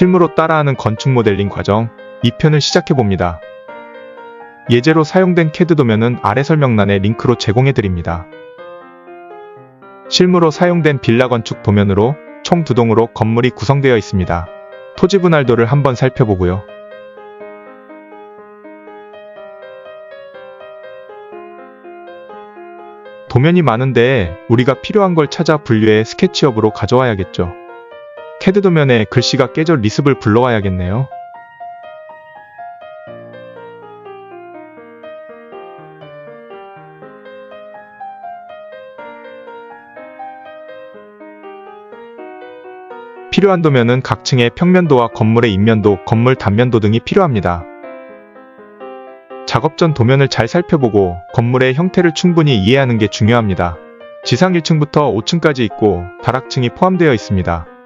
실무로 따라하는 건축 모델링 과정 2편을 시작해 봅니다. 예제로 사용된 캐드 도면은 아래 설명란에 링크로 제공해 드립니다. 실무로 사용된 빌라 건축 도면으로 총 두 동으로 건물이 구성되어 있습니다. 토지 분할도를 한번 살펴보고요. 도면이 많은데 우리가 필요한 걸 찾아 분류해 스케치업으로 가져와야겠죠. 캐드 도면에 글씨가 깨져 리습을 불러와야겠네요. 필요한 도면은 각 층의 평면도와 건물의 인면도, 건물 단면도 등이 필요합니다. 작업 전 도면을 잘 살펴보고 건물의 형태를 충분히 이해하는 게 중요합니다. 지상 1층부터 5층까지 있고 다락층이 포함되어 있습니다.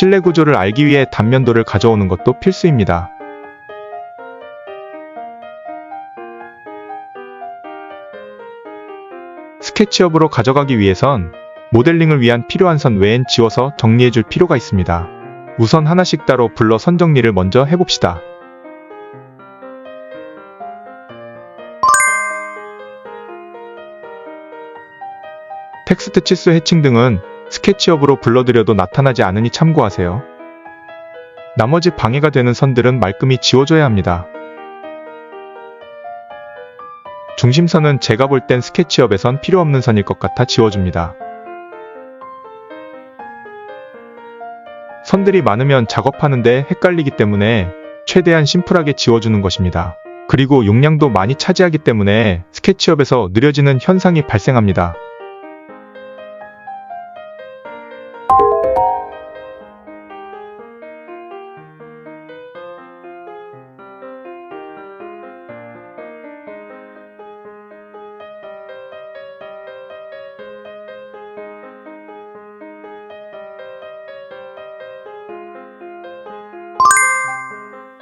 실내 구조를 알기 위해 단면도를 가져오는 것도 필수입니다. 스케치업으로 가져가기 위해선 모델링을 위한 필요한 선 외엔 지워서 정리해줄 필요가 있습니다. 우선 하나씩 따로 불러 선 정리를 먼저 해봅시다. 텍스트 치수 해칭 등은 스케치업으로 불러드려도 나타나지 않으니 참고하세요. 나머지 방해가 되는 선들은 말끔히 지워줘야 합니다. 중심선은 제가 볼 땐 스케치업에선 필요 없는 선일 것 같아 지워줍니다. 선들이 많으면 작업하는데 헷갈리기 때문에 최대한 심플하게 지워주는 것입니다. 그리고 용량도 많이 차지하기 때문에 스케치업에서 느려지는 현상이 발생합니다.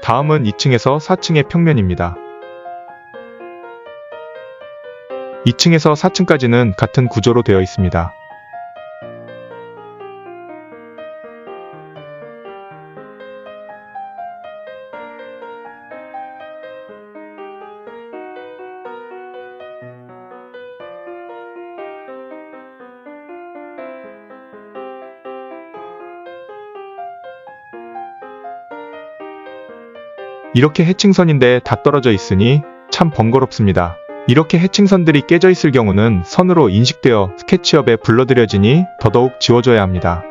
다음은 2층에서 4층의 평면입니다. 2층에서 4층까지는 같은 구조로 되어 있습니다. 이렇게 해칭선인데 다 떨어져 있으니 참 번거롭습니다. 이렇게 해칭선들이 깨져 있을 경우는 선으로 인식되어 스케치업에 불러들여지니 더더욱 지워줘야 합니다.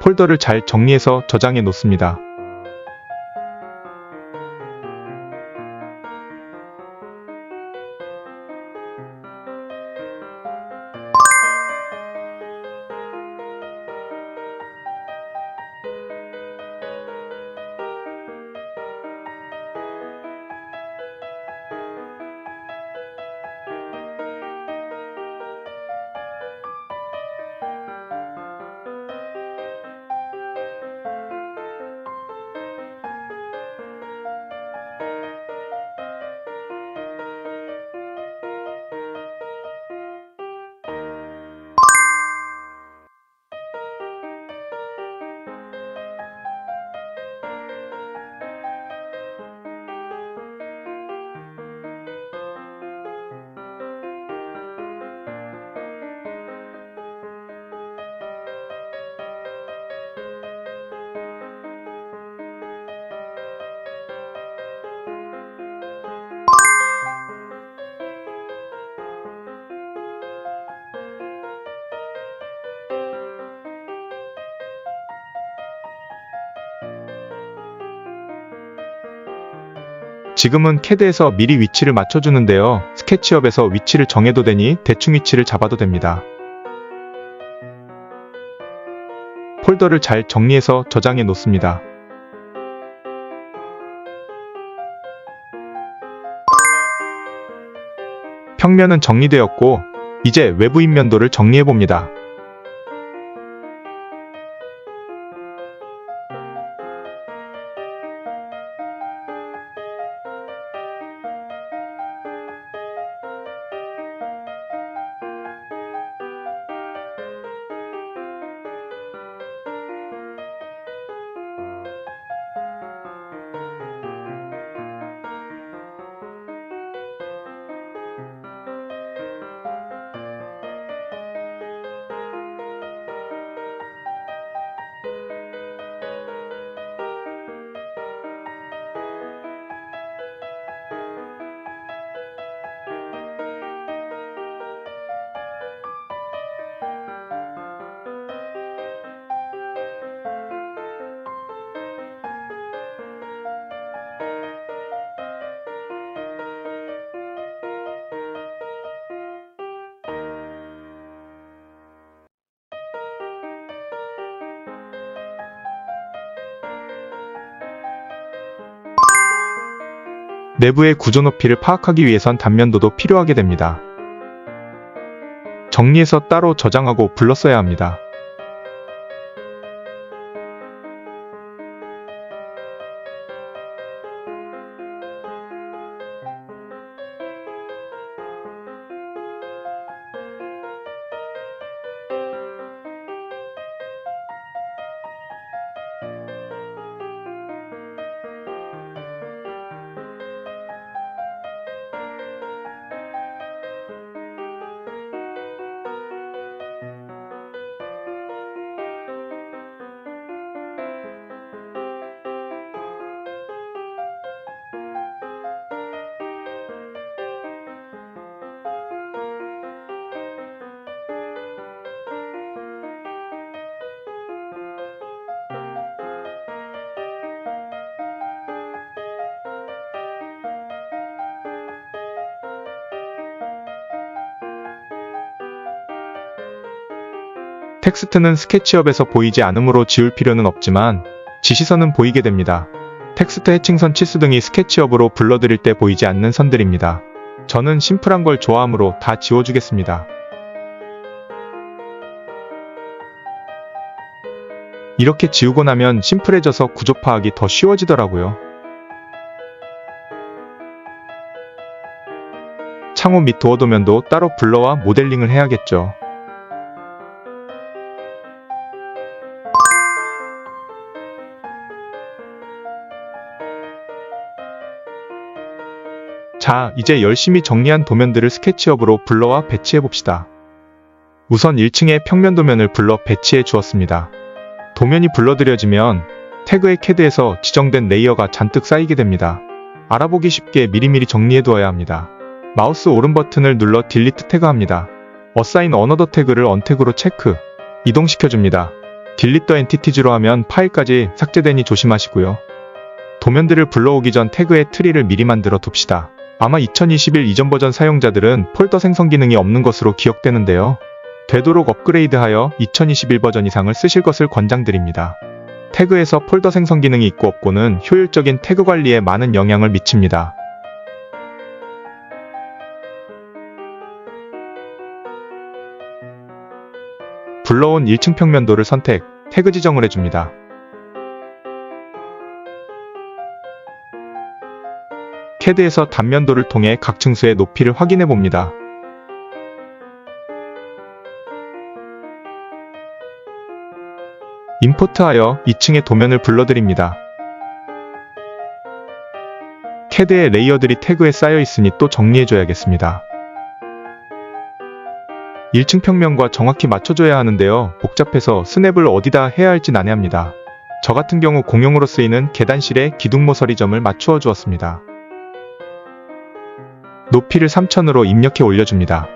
폴더를 잘 정리해서 저장해 놓습니다. 지금은 캐드에서 미리 위치를 맞춰주는데요. 스케치업에서 위치를 정해도 되니 대충 위치를 잡아도 됩니다. 폴더를 잘 정리해서 저장해 놓습니다. 평면은 정리되었고 이제 외부 인면도를 정리해 봅니다. 내부의 구조 높이를 파악하기 위해선 단면도도 필요하게 됩니다. 정리해서 따로 저장하고 불렀어야 합니다. 텍스트는 스케치업에서 보이지 않으므로 지울 필요는 없지만 지시선은 보이게 됩니다. 텍스트 해칭선 치수 등이 스케치업으로 불러드릴 때 보이지 않는 선들입니다. 저는 심플한 걸 좋아하므로 다 지워주겠습니다. 이렇게 지우고 나면 심플해져서 구조 파악이 더 쉬워지더라고요. 창호 및 도어 도면도 따로 불러와 모델링을 해야겠죠. 자, 이제 열심히 정리한 도면들을 스케치업으로 불러와 배치해 봅시다. 우선 1층에 평면 도면을 불러 배치해 주었습니다. 도면이 불러들여지면 태그의 캐드에서 지정된 레이어가 잔뜩 쌓이게 됩니다. 알아보기 쉽게 미리미리 정리해 두어야 합니다. 마우스 오른 버튼을 눌러 딜리트 태그합니다. 어사인 어너더 태그를 언태그로 체크, 이동시켜줍니다. 딜리트 엔티티즈로 하면 파일까지 삭제되니 조심하시고요. 도면들을 불러오기 전 태그의 트리를 미리 만들어 둡시다. 아마 2021 이전 버전 사용자들은 폴더 생성 기능이 없는 것으로 기억되는데요. 되도록 업그레이드하여 2021 버전 이상을 쓰실 것을 권장드립니다. 태그에서 폴더 생성 기능이 있고 없고는 효율적인 태그 관리에 많은 영향을 미칩니다. 불러온 1층 평면도를 선택, 태그 지정을 해줍니다. 캐드에서 단면도를 통해 각 층수의 높이를 확인해 봅니다. 임포트하여 2층의 도면을 불러드립니다. 캐드의 레이어들이 태그에 쌓여 있으니 또 정리해줘야겠습니다. 1층 평면과 정확히 맞춰줘야 하는데요. 복잡해서 스냅을 어디다 해야 할지 난해합니다. 저 같은 경우 공용으로 쓰이는 계단실에 기둥 모서리 점을 맞추어 주었습니다. 높이를 3000으로 입력해 올려줍니다.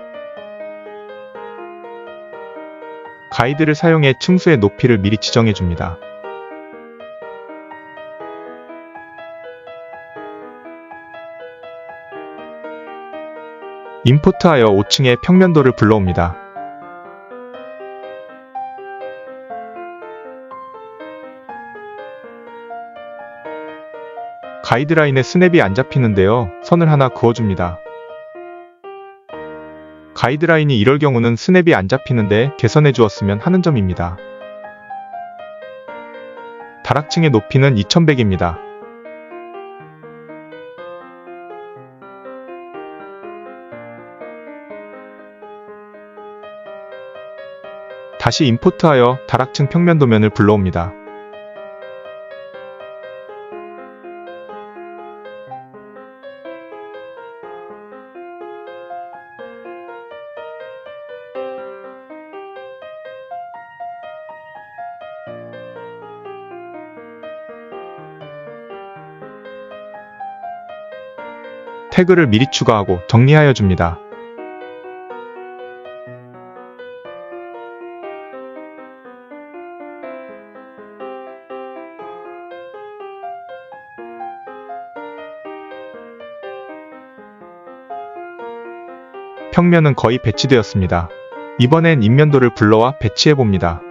가이드를 사용해 층수의 높이를 미리 지정해 줍니다. 임포트하여 5층의 평면도를 불러옵니다. 가이드라인에 스냅이 안 잡히는데요. 선을 하나 그어줍니다. 가이드라인이 이럴 경우는 스냅이 안 잡히는데 개선해 주었으면 하는 점입니다. 다락층의 높이는 2100입니다. 다시 임포트하여 다락층 평면 도면을 불러옵니다. 태그를 미리 추가하고 정리하여 줍니다. 평면은 거의 배치되었습니다. 이번엔 인면도를 불러와 배치해 봅니다.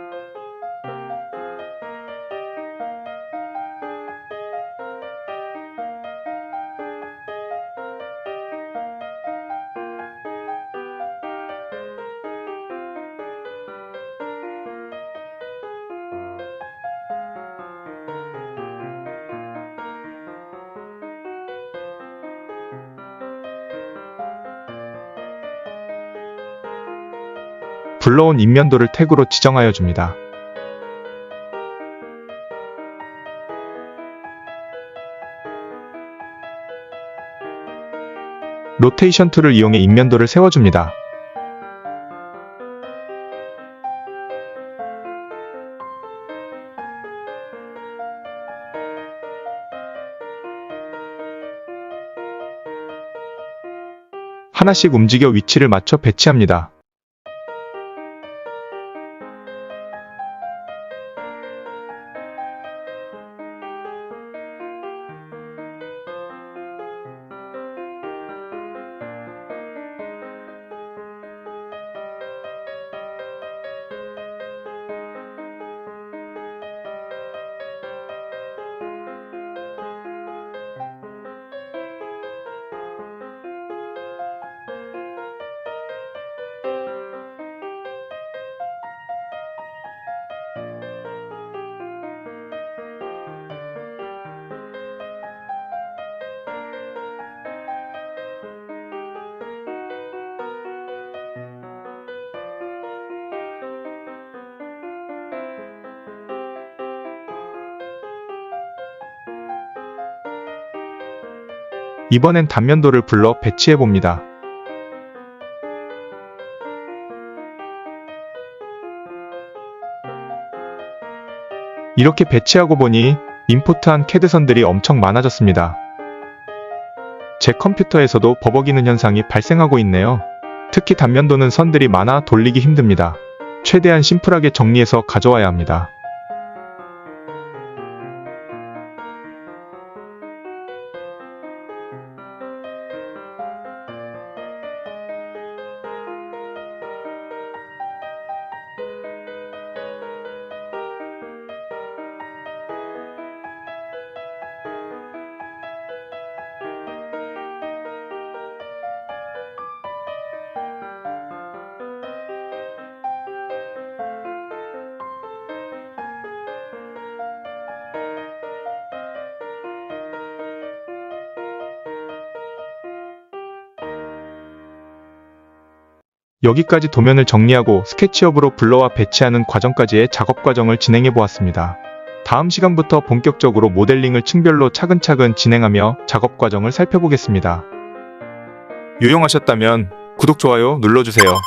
불러온 인면도를 태그로 지정하여 줍니다. 로테이션 툴을 이용해 인면도를 세워줍니다. 하나씩 움직여 위치를 맞춰 배치합니다. 이번엔 단면도를 불러 배치해 봅니다. 이렇게 배치하고 보니 임포트한 캐드선들이 엄청 많아졌습니다. 제 컴퓨터에서도 버벅이는 현상이 발생하고 있네요. 특히 단면도는 선들이 많아 돌리기 힘듭니다. 최대한 심플하게 정리해서 가져와야 합니다. 여기까지 도면을 정리하고 스케치업으로 불러와 배치하는 과정까지의 작업 과정을 진행해 보았습니다. 다음 시간부터 본격적으로 모델링을 층별로 차근차근 진행하며 작업 과정을 살펴보겠습니다. 유용하셨다면 구독, 좋아요 눌러주세요.